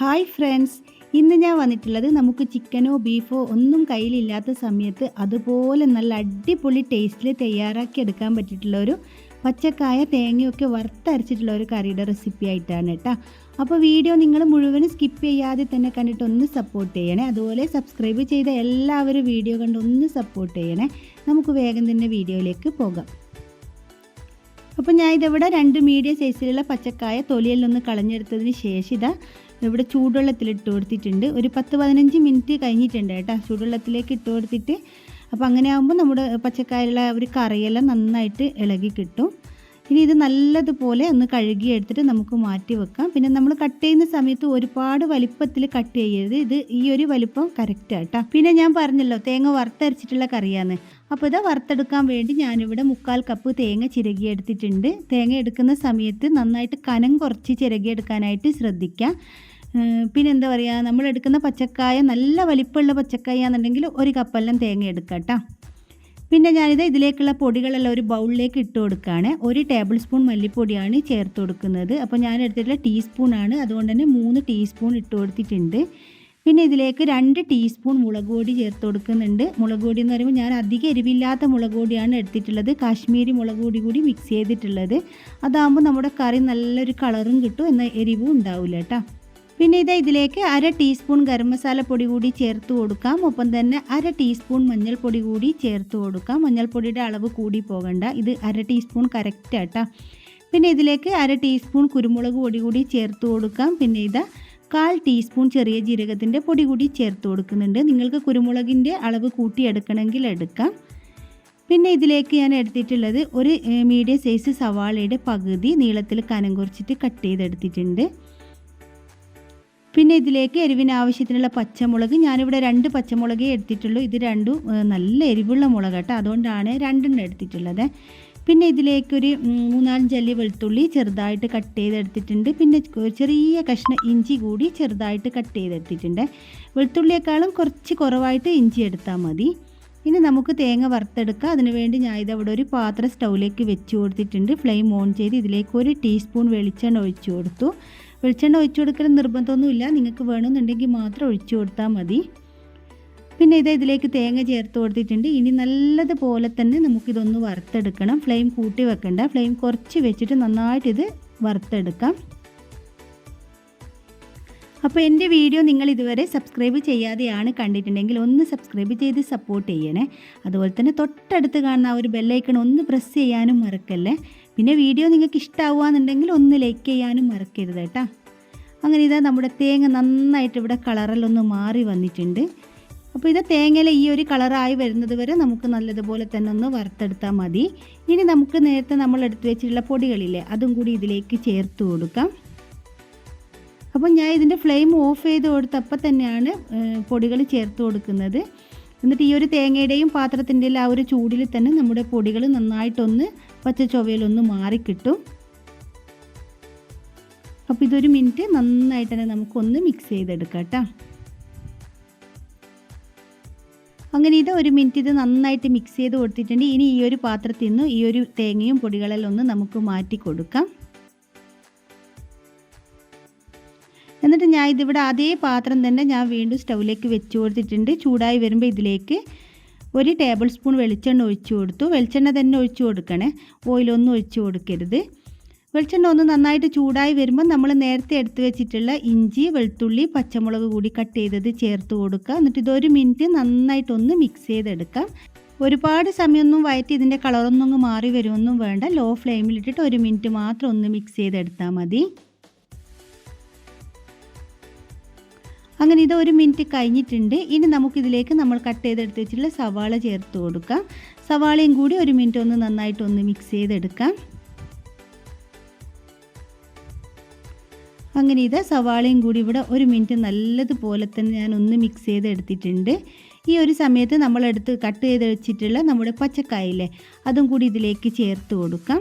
Hi friends ഇന്ന് ഞാൻ വന്നിട്ടുള്ളത് നമുക്ക് ചിക്കനോ ബീഫോ ഒന്നും കയ്യിലില്ലാത്ത സമയത്ത് അതുപോലെ നല്ല അടിപൊളി ടേസ്റ്റിൽ തയ്യാറാക്കി എടുക്കാൻ പറ്റിയിട്ടുള്ള ഒരു പച്ചക്കായ തേങ്ങയൊക്കെ വറുത്തരച്ചിട്ടുള്ള ഒരു കറിയുടെ റെസിപ്പി ആയിട്ടാണ് കേട്ടോ അപ്പോൾ വീഡിയോ നിങ്ങൾ മുഴുവനും സ്കിപ്പ് ചെയ്യാതെ തന്നെ കണ്ടിട്ട് ഒന്ന് സപ്പോർട്ട് ചെയ്യണേ. അതുപോലെ സബ്സ്ക്രൈബ് ചെയ്ത എല്ലാവരും വീഡിയോ കണ്ട് ഒന്ന് സപ്പോർട്ട് ചെയ്യണേ. നമുക്ക് വേഗം തന്നെ വീഡിയോയിലേക്ക് പോകാം. അപ്പോൾ ഞാൻ ഇതിവിടെ രണ്ട് മീഡിയം സൈസിലുള്ള പച്ചക്കായ തൊലിയിൽ നിന്ന് കളഞ്ഞെടുത്തതിന് ശേഷം ഇതാ ഇവിടെ ചൂടുവെള്ളത്തിൽ ഇട്ട് കൊടുത്തിട്ടുണ്ട്. ഒരു പത്ത് പതിനഞ്ച് മിനിറ്റ് കഴിഞ്ഞിട്ടുണ്ട് കേട്ടോ. ചൂടുവെള്ളത്തിലേക്ക് ഇട്ട് കൊടുത്തിട്ട്. അപ്പോൾ അങ്ങനെ ആകുമ്പോൾ നമ്മുടെ പച്ചക്കായുള്ള ഒരു കറിയെല്ലാം നന്നായിട്ട് ഇളകി കിട്ടും. ഇനി ഇത് നല്ലതുപോലെ ഒന്ന് കഴുകി എടുത്തിട്ട് നമുക്ക് മാറ്റി വെക്കാം. പിന്നെ നമ്മൾ കട്ട് ചെയ്യുന്ന സമയത്ത് ഒരുപാട് വലിപ്പത്തിൽ കട്ട് ചെയ്യരുത്. ഇത് ഈ ഒരു വലിപ്പം കറക്റ്റ് ആട്ടോ പിന്നെ ഞാൻ പറഞ്ഞല്ലോ തേങ്ങ വറുത്തരച്ചിട്ടുള്ള കറിയാണ്. അപ്പോൾ ഇത് വറുത്തെടുക്കാൻ വേണ്ടി ഞാനിവിടെ മുക്കാൽ കപ്പ് തേങ്ങ ചിരകിയെടുത്തിട്ടുണ്ട്. തേങ്ങ എടുക്കുന്ന സമയത്ത് നന്നായിട്ട് കനം കുറച്ച് ചിരകിയെടുക്കാനായിട്ട് ശ്രദ്ധിക്കാം. പിന്നെ എന്താ പറയുക നമ്മൾ എടുക്കുന്ന പച്ചക്കായ നല്ല വലിപ്പമുള്ള പച്ചക്കായാണെന്നുണ്ടെങ്കിൽ ഒരു കപ്പെല്ലാം തേങ്ങ എടുക്കാം കേട്ടോ പിന്നെ ഞാനിത് ഇതിലേക്കുള്ള പൊടികളെല്ലാം ഒരു ബൗളിലേക്ക് ഇട്ട് കൊടുക്കുകയാണ്. ഒരു ടേബിൾ സ്പൂൺ മല്ലിപ്പൊടിയാണ് ചേർത്ത് കൊടുക്കുന്നത്. അപ്പോൾ ഞാൻ എടുത്തിട്ടുള്ള ടീസ്പൂണാണ്. അതുകൊണ്ട് തന്നെ മൂന്ന് ടീസ്പൂൺ ഇട്ട് കൊടുത്തിട്ടുണ്ട്. പിന്നെ ഇതിലേക്ക് രണ്ട് ടീസ്പൂൺ മുളക് പൊടി ചേർത്ത് കൊടുക്കുന്നുണ്ട്. മുളക് പൊടി എന്ന് പറയുമ്പോൾ ഞാൻ അധികം എരിവില്ലാത്ത മുളക് പൊടിയാണ് എടുത്തിട്ടുള്ളത്. കാശ്മീരി മുളക് പൊടി കൂടി മിക്സ് ചെയ്തിട്ടുള്ളത്. അതാകുമ്പോൾ നമ്മുടെ കറി നല്ലൊരു കളറും കിട്ടും എന്ന എരിവും ഉണ്ടാവില്ല കേട്ടോ പിന്നെ ഇത് ഇതിലേക്ക് അര ടീസ്പൂൺ ഗരം മസാല പൊടി കൂടി ചേർത്ത് കൊടുക്കാം. ഒപ്പം തന്നെ അര ടീസ്പൂൺ മഞ്ഞൾപ്പൊടി കൂടി ചേർത്ത് കൊടുക്കാം. മഞ്ഞൾപ്പൊടിയുടെ അളവ് കൂടി പോകണ്ട. ഇത് അര ടീസ്പൂൺ കറക്റ്റ് ആട്ടാ. പിന്നെ ഇതിലേക്ക് അര ടീസ്പൂൺ കുരുമുളക് പൊടി കൂടി ചേർത്ത് കൊടുക്കാം. പിന്നെ ഇതാ കാൽ ടീസ്പൂൺ ചെറിയ ജീരകത്തിന്റെ പൊടി കൂടി ചേർത്ത് കൊടുക്കുന്നുണ്ട്. നിങ്ങൾക്ക് കുരുമുളകിന്റെ അളവ് കൂട്ടിയെടുക്കണമെങ്കിൽ എടുക്കാം. പിന്നെ ഇതിലേക്ക് ഞാൻ എടുത്തിട്ടുള്ളത് ഒരു മീഡിയം സൈസ് സവാളയുടെ പകുതി നീളത്തിൽ കനം കുറച്ചിട്ട് കട്ട് ചെയ്തെടുത്തിട്ടുണ്ട്. പിന്നെ ഇതിലേക്ക് എരിവിന് ആവശ്യത്തിനുള്ള പച്ചമുളക്. ഞാനിവിടെ രണ്ട് പച്ചമുളകേ എടുത്തിട്ടുള്ളൂ. ഇത് രണ്ടും നല്ല എരിവുള്ള മുളക് കേട്ടോ. അതുകൊണ്ടാണ് രണ്ടെണ്ണം എടുത്തിട്ടുള്ളത്. പിന്നെ ഇതിലേക്കൊരു മൂന്നാലഞ്ച് അല്ലി വെളുത്തുള്ളി ചെറുതായിട്ട് കട്ട് ചെയ്തെടുത്തിട്ടുണ്ട്. പിന്നെ ചെറിയ കഷ്ണം ഇഞ്ചി കൂടി ചെറുതായിട്ട് കട്ട് ചെയ്തെടുത്തിട്ടുണ്ട്. വെളുത്തുള്ളിയേക്കാളും കുറച്ച് കുറവായിട്ട് ഇഞ്ചി എടുത്താൽ മതി. ഇനി നമുക്ക് തേങ്ങ വറുത്തെടുക്കാം. അതിനുവേണ്ടി ഞാൻ ഇതവിടെ ഒരു പാത്രം സ്റ്റൗവിലേക്ക് വെച്ച് കൊടുത്തിട്ടുണ്ട്. ഫ്ലെയിം ഓൺ ചെയ്ത് ഇതിലേക്ക് ഒരു ടീസ്പൂൺ വെളിച്ചെണ്ണ ഒഴിച്ചു കൊടുത്തു. വെളിച്ചെണ്ണ ഒഴിച്ചു കൊടുക്കൽ നിർബന്ധമൊന്നുമില്ല. നിങ്ങൾക്ക് വേണമെന്നുണ്ടെങ്കിൽ മാത്രം ഒഴിച്ചു കൊടുത്താൽ മതി. പിന്നെ ഇത് ഇതിലേക്ക് തേങ്ങ ചേർത്ത് കൊടുത്തിട്ടുണ്ട്. ഇനി നല്ലതുപോലെ തന്നെ നമുക്കിതൊന്ന് വറുത്തെടുക്കണം. ഫ്ലെയിം കൂട്ടി വെക്കണ്ട. ഫ്ലെയിം കുറച്ച് വെച്ചിട്ട് നന്നായിട്ട് ഇത് വറുത്തെടുക്കാം. അപ്പോൾ എന്റെ വീഡിയോ നിങ്ങൾ ഇതുവരെ സബ്സ്ക്രൈബ് ചെയ്യാതെയാണ് കണ്ടിട്ടുണ്ടെങ്കിൽ ഒന്ന് സബ്സ്ക്രൈബ് ചെയ്ത് സപ്പോർട്ട് ചെയ്യണേ. അതുപോലെ തന്നെ തൊട്ടടുത്ത് കാണുന്ന ആ ഒരു ബെല്ലൈക്കൺ ഒന്ന് പ്രസ് ചെയ്യാനും മറക്കല്ലേ. പിന്നെ വീഡിയോ നിങ്ങൾക്ക് ഇഷ്ടമാവുകയെന്നുണ്ടെങ്കിൽ ഒന്ന് ലൈക്ക് ചെയ്യാനും മറക്കരുത് കേട്ടോ. അങ്ങനെ ഇതാ നമ്മുടെ തേങ്ങ നന്നായിട്ട് ഇവിടെ കളറിലൊന്ന് മാറി വന്നിട്ടുണ്ട്. അപ്പോൾ ഇത് തേങ്ങയിലെ ഈ ഒരു കളറായി വരുന്നത് വരെ നമുക്ക് നല്ലതുപോലെ തന്നെ ഒന്ന് വറുത്തെടുത്താൽ മതി. ഇനി നമുക്ക് നേരത്തെ നമ്മൾ എടുത്തു വെച്ചിട്ടുള്ള പൊടികളില്ലേ അതും കൂടി ഇതിലേക്ക് ചേർത്ത് കൊടുക്കാം. അപ്പോൾ ഞാൻ ഇതിന്റെ ഫ്ലെയിം ഓഫ് ചെയ്ത് കൊടുത്തപ്പോൾ തന്നെയാണ് പൊടികൾ ചേർത്ത് കൊടുക്കുന്നത്. എന്നിട്ട് ഈ ഒരു തേങ്ങയുടെയും പാത്രത്തിന്റെ ആ ഒരു ചൂടിൽ തന്നെ നമ്മുടെ പൊടികൾ നന്നായിട്ടൊന്ന് പച്ച ചൊവയിലൊന്ന് മാറിക്കിട്ടും. അപ്പോൾ ഇതൊരു മിനിറ്റ് നന്നായിട്ട് തന്നെ നമുക്കൊന്ന് മിക്സ് ചെയ്തെടുക്കാം കേട്ടോ. അങ്ങനെ ഇത് ഒരു മിനിറ്റ് ഇത് നന്നായിട്ട് മിക്സ് ചെയ്ത് കൊടുത്തിട്ടുണ്ട്. ഇനി ഈ ഒരു പാത്രത്തിൽ നിന്ന് ഈ ഒരു തേങ്ങയും പൊടികളെല്ലാം ഒന്ന് നമുക്ക് മാറ്റി കൊടുക്കാം എന്നിട്ട് ഞാൻ ഇതിവിടെ അതേ പാത്രം തന്നെ ഞാൻ വീണ്ടും സ്റ്റൗവിലേക്ക് വെച്ച് കൊടുത്തിട്ടുണ്ട്. ചൂടായി വരുമ്പോൾ ഇതിലേക്ക് ഒരു ടേബിൾ സ്പൂൺ വെളിച്ചെണ്ണ ഒഴിച്ചു കൊടുത്തു. വെളിച്ചെണ്ണ തന്നെ ഒഴിച്ചു കൊടുക്കണേ. ഓയിലൊന്നും ഒഴിച്ചു കൊടുക്കരുത്. വെളിച്ചെണ്ണ ഒന്ന് നന്നായിട്ട് ചൂടായി വരുമ്പോൾ നമ്മൾ നേരത്തെ എടുത്തു വെച്ചിട്ടുള്ള ഇഞ്ചി വെളുത്തുള്ളി പച്ചമുളക് കൂടി കട്ട് ചെയ്തത് ചേർത്ത് കൊടുക്കുക. എന്നിട്ട് ഇതൊരു മിനിറ്റ് നന്നായിട്ടൊന്ന് മിക്സ് ചെയ്തെടുക്കാം. ഒരുപാട് സമയമൊന്നും വയറ്റി ഇതിന്റെ കളറൊന്നും മാറി വരുമൊന്നും വേണ്ട. ലോ ഫ്ലെയിമിലിട്ടിട്ട് ഒരു മിനിറ്റ് മാത്രം ഒന്ന് മിക്സ് ചെയ്തെടുത്താൽ മതി. അങ്ങനെ ഇത് ഒരു മിനിറ്റ് കഴിഞ്ഞിട്ടുണ്ട്. ഇനി നമുക്കിതിലേക്ക് നമ്മൾ കട്ട് ചെയ്തെടുത്ത് വെച്ചിട്ടുള്ള സവാള ചേർത്ത് കൊടുക്കാം. സവാളയും കൂടി ഒരു മിനിറ്റ് ഒന്ന് നന്നായിട്ട് ഒന്ന് മിക്സ് ചെയ്തെടുക്കാം. അങ്ങനെ ഇത് സവാളയും കൂടി ഇവിടെ ഒരു മിനിറ്റ് നല്ലതുപോലെ തന്നെ ഞാൻ ഒന്ന് മിക്സ് ചെയ്തെടുത്തിട്ടുണ്ട്. ഈ ഒരു സമയത്ത് നമ്മളെടുത്ത് കട്ട് ചെയ്ത് വെച്ചിട്ടുള്ള നമ്മുടെ പച്ചക്കായില്ലേ അതും കൂടി ഇതിലേക്ക് ചേർത്ത് കൊടുക്കാം.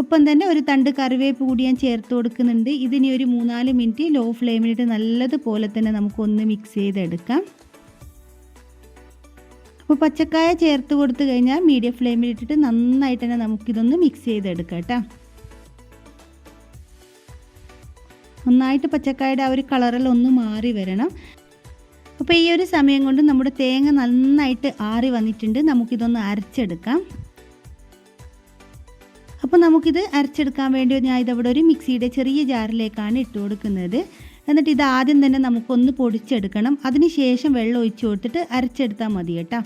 ഒപ്പം തന്നെ ഒരു തണ്ട് കറിവേപ്പ് കൂടി ഞാൻ ചേർത്ത് കൊടുക്കുന്നുണ്ട്. ഇതിനി ഒരു മൂന്നാൽ മിനിറ്റ് ലോ ഫ്ലെയിമിലിട്ട് നല്ലതുപോലെ തന്നെ നമുക്കൊന്ന് മിക്സ് ചെയ്തെടുക്കാം. അപ്പോൾ പച്ചക്കായ ചേർത്ത് കൊടുത്തു കഴിഞ്ഞാൽ മീഡിയം ഫ്ലെയിമിലിട്ടിട്ട് നന്നായിട്ട് തന്നെ നമുക്കിതൊന്ന് മിക്സ് ചെയ്തെടുക്കാം കേട്ടോ. നന്നായിട്ട് പച്ചക്കായുടെ ആ ഒരു കളറിൽ ഒന്ന് മാറി വരണം. അപ്പോൾ ഈ ഒരു സമയം കൊണ്ട് നമ്മുടെ തേങ്ങ നന്നായിട്ട് ആറി വന്നിട്ടുണ്ട്. നമുക്കിതൊന്ന് അരച്ചെടുക്കാം. അപ്പോൾ നമുക്കിത് അരച്ചെടുക്കാൻ വേണ്ടി ഞാൻ ഇതവിടെ ഒരു മിക്സിയുടെ ചെറിയ ജാറിലേക്കാണ് ഇട്ട് കൊടുക്കുന്നത്. എന്നിട്ട് ഇത് ആദ്യം തന്നെ നമുക്കൊന്ന് പൊടിച്ചെടുക്കണം. അതിനുശേഷം വെള്ളം ഒഴിച്ച് കൊടുത്തിട്ട് അരച്ചെടുത്താൽ മതി കേട്ടോ.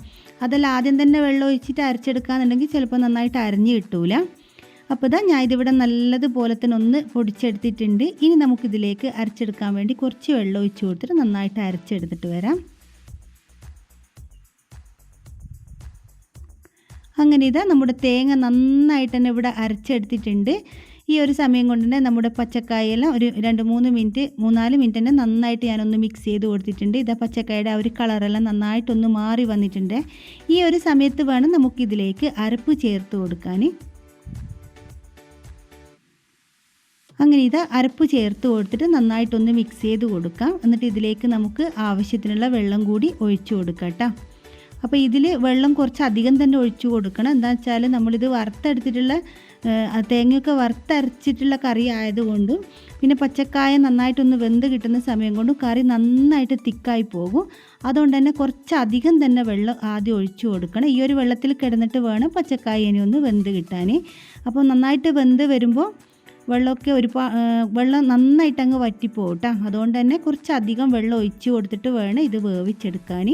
അതല്ല ആദ്യം തന്നെ വെള്ളം ഒഴിച്ചിട്ട് അരച്ചെടുക്കാന്നുണ്ടെങ്കിൽ ചിലപ്പോൾ നന്നായിട്ട് അരഞ്ഞ് കിട്ടൂല. അപ്പോൾ ഇതാ ഞാൻ ഇതിവിടെ നല്ലതുപോലെ തന്നെ ഒന്ന് പൊടിച്ചെടുത്തിട്ടുണ്ട്. ഇനി നമുക്കിതിലേക്ക് അരച്ചെടുക്കാൻ വേണ്ടി കുറച്ച് വെള്ളം ഒഴിച്ച് കൊടുത്തിട്ട് നന്നായിട്ട് അരച്ചെടുത്തിട്ട് വരാം. അങ്ങനെ ഇതാ നമ്മുടെ തേങ്ങ നന്നായിട്ട് തന്നെ ഇവിടെ അരച്ചെടുത്തിട്ടുണ്ട്. ഈ ഒരു സമയം കൊണ്ട് തന്നെ നമ്മുടെ പച്ചക്കായെല്ലാം ഒരു രണ്ട് മൂന്ന് മിനിറ്റ് മൂന്നാൽ മിനിറ്റ് തന്നെ നന്നായിട്ട് ഞാനൊന്ന് മിക്സ് ചെയ്ത് കൊടുത്തിട്ടുണ്ട്. ഇതാ പച്ചക്കായുടെ ആ ഒരു കളറെല്ലാം നന്നായിട്ടൊന്ന് മാറി വന്നിട്ടുണ്ട്. ഈ ഒരു സമയത്ത് വേണം നമുക്കിതിലേക്ക് അരപ്പ് ചേർത്ത് കൊടുക്കാൻ. അങ്ങനെ ഇത് അരപ്പ് ചേർത്ത് കൊടുത്തിട്ട് നന്നായിട്ടൊന്ന് മിക്സ് ചെയ്ത് കൊടുക്കാം. എന്നിട്ട് ഇതിലേക്ക് നമുക്ക് ആവശ്യത്തിനുള്ള വെള്ളം കൂടി ഒഴിച്ചു കൊടുക്കാം കേട്ടോ. അപ്പോൾ ഇതിൽ വെള്ളം കുറച്ച് അധികം തന്നെ ഒഴിച്ചു കൊടുക്കണം. എന്താ വെച്ചാൽ നമ്മളിത് വറുത്തെടുത്തിട്ടുള്ള തേങ്ങയൊക്കെ വറുത്തരച്ചിട്ടുള്ള കറി ആയതുകൊണ്ടും പിന്നെ പച്ചക്കായ നന്നായിട്ടൊന്ന് വെന്ത് കിട്ടുന്ന സമയം കൊണ്ടും കറി നന്നായിട്ട് തിക്കായി പോകും. അതുകൊണ്ട് തന്നെ കുറച്ച് അധികം തന്നെ വെള്ളം ആദ്യം ഒഴിച്ചു കൊടുക്കണം. ഈ ഒരു വെള്ളത്തിൽ കിടന്നിട്ട് വേണം പച്ചക്കായ ഇനി ഒന്ന് വെന്ത് കിട്ടാൻ അപ്പോൾ നന്നായിട്ട് വെന്ത് വരുമ്പോൾ വെള്ളമൊക്കെ ഒരുപാ വെള്ളം നന്നായിട്ട് അങ്ങ് വറ്റിപ്പോകട്ടോ കേട്ടോ അതുകൊണ്ട് തന്നെ കുറച്ചധികം വെള്ളം ഒഴിച്ചു കൊടുത്തിട്ട് വേണം ഇത് വേവിച്ചെടുക്കാൻ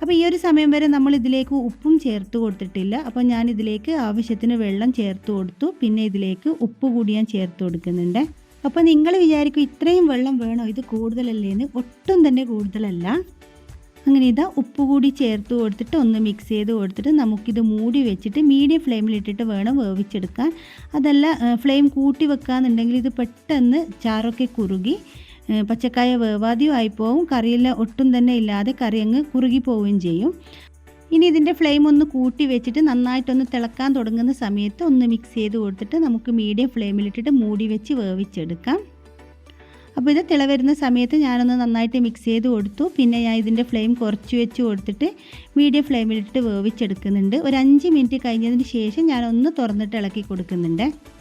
അപ്പോൾ ഈ ഒരു സമയം വരെ നമ്മൾ ഇതിലേക്ക് ഉപ്പും ചേർത്ത് കൊടുത്തിട്ടില്ല. അപ്പോൾ ഞാൻ ഇതിലേക്ക് ആവശ്യത്തിന് വെള്ളം ചേർത്ത് കൊടുത്തു. പിന്നെ ഇതിലേക്ക് ഉപ്പ് കൂടി ഞാൻ ചേർത്ത് കൊടുക്കുന്നുണ്ട്. അപ്പോൾ നിങ്ങൾ വിചാരിക്കും ഇത്രയും വെള്ളം വേണോ? ഇത് കൂടുതലല്ലേ എന്ന്. ഒട്ടും തന്നെ കൂടുതലല്ല. അങ്ങനെ ഇതാ ഉപ്പ് കൂടി ചേർത്ത് കൊടുത്തിട്ട് ഒന്ന് മിക്സ് ചെയ്ത് കൊടുത്തിട്ട് നമുക്കിത് മൂടി വെച്ചിട്ട് മീഡിയം ഫ്ലെയിമിലിട്ടിട്ട് വേണം വേവിച്ചെടുക്കാൻ. അതല്ല ഫ്ലെയിം കൂട്ടി വെക്കാന്നുണ്ടെങ്കിൽ ഇത് പെട്ടെന്ന് ചാറൊക്കെ കുറുകി പച്ചക്കായ വേവാതിയും ആയിപ്പോവും. കറിയെല്ലാം ഒട്ടും തന്നെ ഇല്ലാതെ കറി അങ്ങ് കുറുകി പോവുകയും ചെയ്യും. ഇനി ഇതിന്റെ ഫ്ലെയിം ഒന്ന് കൂട്ടി വെച്ചിട്ട് നന്നായിട്ടൊന്ന് തിളക്കാൻ തുടങ്ങുന്ന സമയത്ത് ഒന്ന് മിക്സ് ചെയ്ത് കൊടുത്തിട്ട് നമുക്ക് മീഡിയം ഫ്ലെയിമിലിട്ടിട്ട് മൂടി വെച്ച് വേവിച്ചെടുക്കാം. അപ്പോൾ ഇത് തിള വരുന്ന സമയത്ത് ഞാനൊന്ന് നന്നായിട്ട് മിക്സ് ചെയ്ത് കൊടുത്തു. പിന്നെ ഞാൻ ഇതിന്റെ ഫ്ലെയിം കുറച്ച് വെച്ച് കൊടുത്തിട്ട് മീഡിയം ഫ്ലെയിമിലിട്ട് വേവിച്ചെടുക്കുന്നുണ്ട്. ഒരു അഞ്ച് മിനിറ്റ് കഴിഞ്ഞതിന് ശേഷം ഞാനൊന്ന് തുറന്നിട്ട് ഇളക്കി കൊടുക്കുന്നുണ്ട്.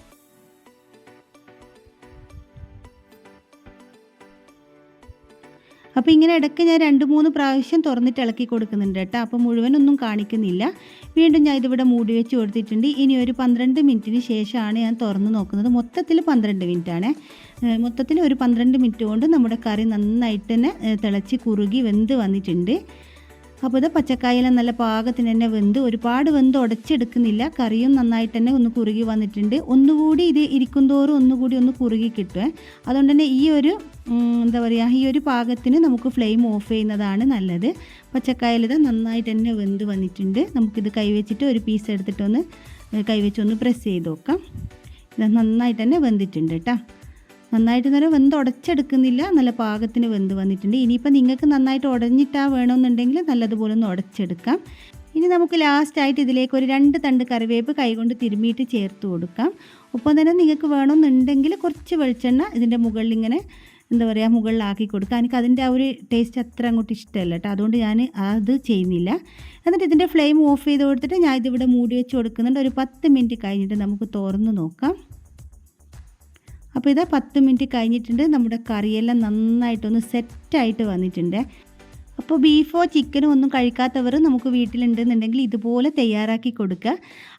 അപ്പോൾ ഇങ്ങനെ ഇടയ്ക്ക് ഞാൻ രണ്ട് മൂന്ന് പ്രാവശ്യം തുറന്നിട്ട് ഇളക്കി കൊടുക്കുന്നുണ്ട് കേട്ടോ. അപ്പോൾ മുഴുവനൊന്നും കാണിക്കുന്നില്ല. വീണ്ടും ഞാൻ ഇതിവിടെ മൂടി വെച്ച് കൊടുത്തിട്ടുണ്ട്. ഇനി ഒരു പന്ത്രണ്ട് മിനിറ്റിന് ശേഷമാണ് ഞാൻ തുറന്ന് നോക്കുന്നത്. മൊത്തത്തിൽ പന്ത്രണ്ട് ആണ് മൊത്തത്തിൽ ഒരു പന്ത്രണ്ട് മിനിറ്റ് കൊണ്ട് നമ്മുടെ കറി നന്നായിട്ട് തന്നെ തിളച്ച് കുറുകി വെന്ത് വന്നിട്ടുണ്ട്. അപ്പോൾ ഇത് പച്ചക്കായെല്ലാം നല്ല പാകത്തിന് തന്നെ വെന്ത് ഒരുപാട് വെന്ത് ഉടച്ചെടുക്കുന്നില്ല. കറിയും നന്നായിട്ട് തന്നെ ഒന്ന് കുറുകി വന്നിട്ടുണ്ട്. ഒന്നുകൂടി ഇത് ഇരിക്കും തോറും ഒന്നുകൂടി ഒന്ന് കുറുകി കിട്ടുമേ അതുകൊണ്ട് തന്നെ ഈ ഒരു എന്താ പറയുക ഈ ഒരു പാകത്തിന് നമുക്ക് ഫ്ലെയിം ഓഫ് ചെയ്യുന്നതാണ് നല്ലത്. പച്ചക്കായൽ ഇത് നന്നായിട്ട് തന്നെ വെന്ത് വന്നിട്ടുണ്ട്. നമുക്കിത് കൈവച്ചിട്ട് ഒരു പീസ് എടുത്തിട്ടൊന്ന് കൈവച്ചൊന്ന് പ്രസ് ചെയ്ത് നോക്കാം. ഇത് നന്നായിട്ട് തന്നെ വെന്തിട്ടുണ്ട് കേട്ടോ. നന്നായിട്ട് നേരം വെന്ത് ഉടച്ചെടുക്കുന്നില്ല. നല്ല പാകത്തിന് വെന്ത് വന്നിട്ടുണ്ട്. ഇനിയിപ്പോൾ നിങ്ങൾക്ക് നന്നായിട്ട് ഉടഞ്ഞിട്ടാ വേണമെന്നുണ്ടെങ്കിൽ നല്ലതുപോലെ ഒന്ന് ഉടച്ചെടുക്കാം. ഇനി നമുക്ക് ലാസ്റ്റായിട്ട് ഇതിലേക്ക് ഒരു രണ്ട് തണ്ട് കറിവേപ്പ് കൈകൊണ്ട് തിരുമ്മിയിട്ട് ചേർത്ത് കൊടുക്കാം. ഒപ്പം തന്നെ നിങ്ങൾക്ക് വേണമെന്നുണ്ടെങ്കിൽ കുറച്ച് വെളിച്ചെണ്ണ ഇതിന്റെ മുകളിൽ ഇങ്ങനെ എന്താ പറയുക മുകളിലാക്കി കൊടുക്കുക എനിക്ക് അതിന്റെ ആ ഒരു ടേസ്റ്റ് അത്ര അങ്ങോട്ട് ഇഷ്ടമല്ല കേട്ടോ. അതുകൊണ്ട് ഞാൻ അത് ചെയ്യുന്നില്ല. എന്നിട്ട് ഇതിന്റെ ഫ്ലെയിം ഓഫ് ചെയ്ത് കൊടുത്തിട്ട് ഞാൻ ഇതിവിടെ മൂടി വെച്ച് കൊടുക്കുന്നുണ്ട്. ഒരു പത്ത് മിനിറ്റ് കഴിഞ്ഞിട്ട് നമുക്ക് തുറന്ന് നോക്കാം. അപ്പോൾ ഇതാ പത്ത് മിനിറ്റ് കഴിഞ്ഞിട്ടുണ്ട്. നമ്മുടെ കറിയെല്ലാം നന്നായിട്ടൊന്ന് സെറ്റായിട്ട് വന്നിട്ടുണ്ട്. അപ്പോൾ ബീഫോ ചിക്കനോ ഒന്നും കഴിക്കാത്തവർ നമുക്ക് വീട്ടിലുണ്ടെന്നുണ്ടെങ്കിൽ ഇതുപോലെ തയ്യാറാക്കി കൊടുക്കുക.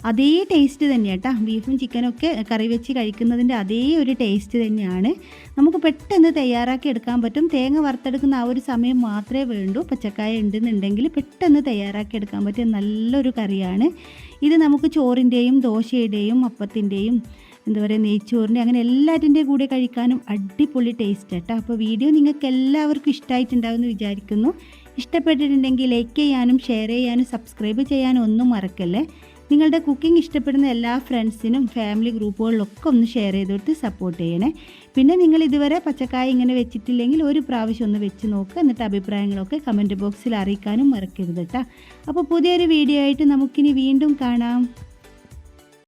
അതേ ടേസ്റ്റ് തന്നെയാണ് കേട്ടോ ബീഫും ചിക്കനും ഒക്കെ കറി വെച്ച് കഴിക്കുന്നതിന്റെ അതേ ഒരു ടേസ്റ്റ് തന്നെയാണ്. നമുക്ക് പെട്ടെന്ന് തയ്യാറാക്കി എടുക്കാൻ പറ്റും. തേങ്ങ വറുത്തെടുക്കുന്ന ആ ഒരു സമയം മാത്രമേ വേണ്ടൂ. പച്ചക്കായ ഉണ്ടെന്നുണ്ടെങ്കിൽ പെട്ടെന്ന് തയ്യാറാക്കി എടുക്കാൻ പറ്റിയ നല്ലൊരു കറിയാണ്. ഇത് നമുക്ക് ചോറിന്റെയും ദോശയുടെയും അപ്പത്തിന്റെയും എന്താ പറയുക നെയ്ച്ചോറിന്റെ അങ്ങനെ എല്ലാറ്റിന്റെ കൂടെ കഴിക്കാനും അടിപൊളി ടേസ്റ്റ് കേട്ടോ അപ്പോൾ വീഡിയോ നിങ്ങൾക്ക് എല്ലാവർക്കും ഇഷ്ടമായിട്ടുണ്ടാവുമെന്ന് വിചാരിക്കുന്നു. ഇഷ്ടപ്പെട്ടിട്ടുണ്ടെങ്കിൽ ലൈക്ക് ചെയ്യാനും ഷെയർ ചെയ്യാനും സബ്സ്ക്രൈബ് ചെയ്യാനും ഒന്നും മറക്കല്ലേ. നിങ്ങളുടെ കുക്കിംഗ് ഇഷ്ടപ്പെടുന്ന എല്ലാ ഫ്രണ്ട്സിനും ഫാമിലി ഗ്രൂപ്പുകളിലൊക്കെ ഒന്ന് ഷെയർ ചെയ്ത് കൊടുത്ത് സപ്പോർട്ട് ചെയ്യണേ. പിന്നെ നിങ്ങൾ ഇതുവരെ പച്ചക്കായ ഇങ്ങനെ വെച്ചിട്ടില്ലെങ്കിൽ ഒരു പ്രാവശ്യം ഒന്ന് വെച്ച് നോക്കുക എന്നിട്ട് അഭിപ്രായങ്ങളൊക്കെ കമന്റ് ബോക്സിൽ അറിയിക്കാനും മറക്കരുത് കേട്ടോ അപ്പോൾ പുതിയൊരു വീഡിയോ ആയിട്ട് നമുക്കിനി വീണ്ടും കാണാം.